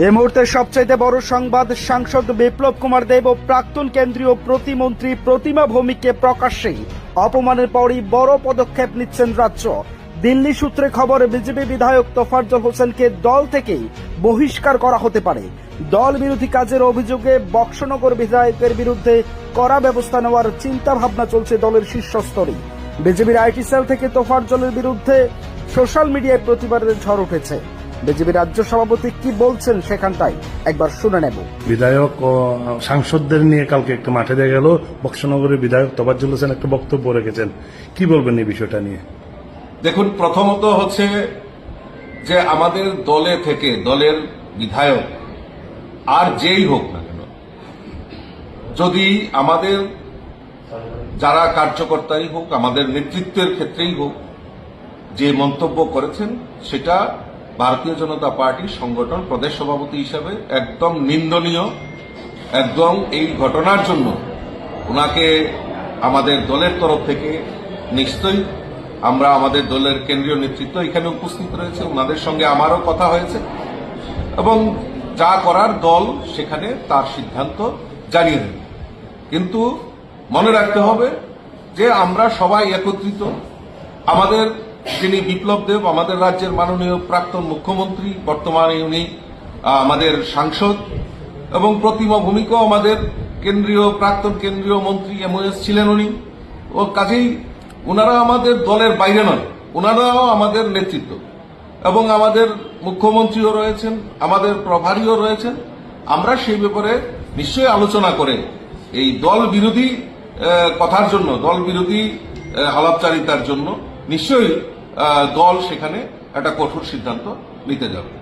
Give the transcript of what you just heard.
এই মুহূর্তে সবচাইতে বড় সংবাদ সাংসদ বিপ্লব কুমার দেব ও প্রাক্তন কেন্দ্রীয় প্রতিমন্ত্রী প্রতিমা ভৌমিককে প্রকাশ্যেই অপমানের পরই বড় পদক্ষেপ নিচ্ছেন রাজ্য। দিল্লি সূত্রে খবর, বিজেপি বিধায়ক তোফাজ্জল হোসেনকে দল থেকেই বহিষ্কার করা হতে পারে। দল বিরোধী কাজের অভিযোগে বক্সনগর বিধায়কের বিরুদ্ধে কড়া ব্যবস্থা নেওয়ার চিন্তা ভাবনা চলছে দলের শীর্ষস্তরে বিজেপির আইটি সেল থেকে তোফাজ্জলের বিরুদ্ধে সোশ্যাল মিডিয়ায় প্রতিবাদের ঝড় উঠেছে। বিজেপি রাজ্য সভাপতি কি বলছেন সেখানটাই একবার শুনে নেব। বিধায়ক সাংসদদের নিয়ে কালকে একটা মাঠে দেখা গেল। বক্সনগরের বিধায়ক তবাজ্জুল হোসেন একটা বক্তব্য রেখেছেন। কি বলবেন এই বিষয়টা নিয়ে? দেখুন প্রথমত হচ্ছে যে আমাদের দলে থেকে দলের বিধায়ক আর যেই হোক না কেন যদি আমাদের যারা কার্যকর্তাই হোক আমাদের নেতৃত্বের ক্ষেত্রেই হোক যে মন্তব্য করেছেন সেটা ভারতীয় জনতা পার্টির সংগঠন প্রদেশ সভাপতি হিসাবে একদম নিন্দনীয়, একদম এই ঘটনার জন্য ওনাকে আমাদের দলের তরফ থেকে নিশ্চয়ই আমরা আমাদের দলের কেন্দ্রীয় নেতৃত্ব এখানে উপস্থিত রয়েছে, ওনাদের সঙ্গে আমারও কথা হয়েছে এবং যা করার দল সেখানে তার সিদ্ধান্ত জানিয়ে দেবে। কিন্তু মনে রাখতে হবে যে আমরা সবাই একত্রিত, আমাদের যিনি বিপ্লব দেব আমাদের রাজ্যের মাননীয় প্রাক্তন মুখ্যমন্ত্রী বর্তমানে উনি আমাদের সাংসদ এবং প্রতিমা ভূমিকাও আমাদের কেন্দ্রীয় প্রাক্তন কেন্দ্রীয় মন্ত্রী এমওএস ছিলেন উনি। ও কাজেই ওনারা আমাদের দলের বাইরে নয় ওনারাও আমাদের নেতৃত্ব। এবং আমাদের মুখ্যমন্ত্রীও রয়েছেন আমাদের প্রভারীও রয়েছেন। আমরা সেই ব্যাপারে নিশ্চয়ই আলোচনা করে এই দল বিরোধী কথার জন্য দল বিরোধী আহ, আলাপচারিতার জন্য নিশ্চয়ই দল সেখানে একটা কঠোর সিদ্ধান্ত নিতে যাবে।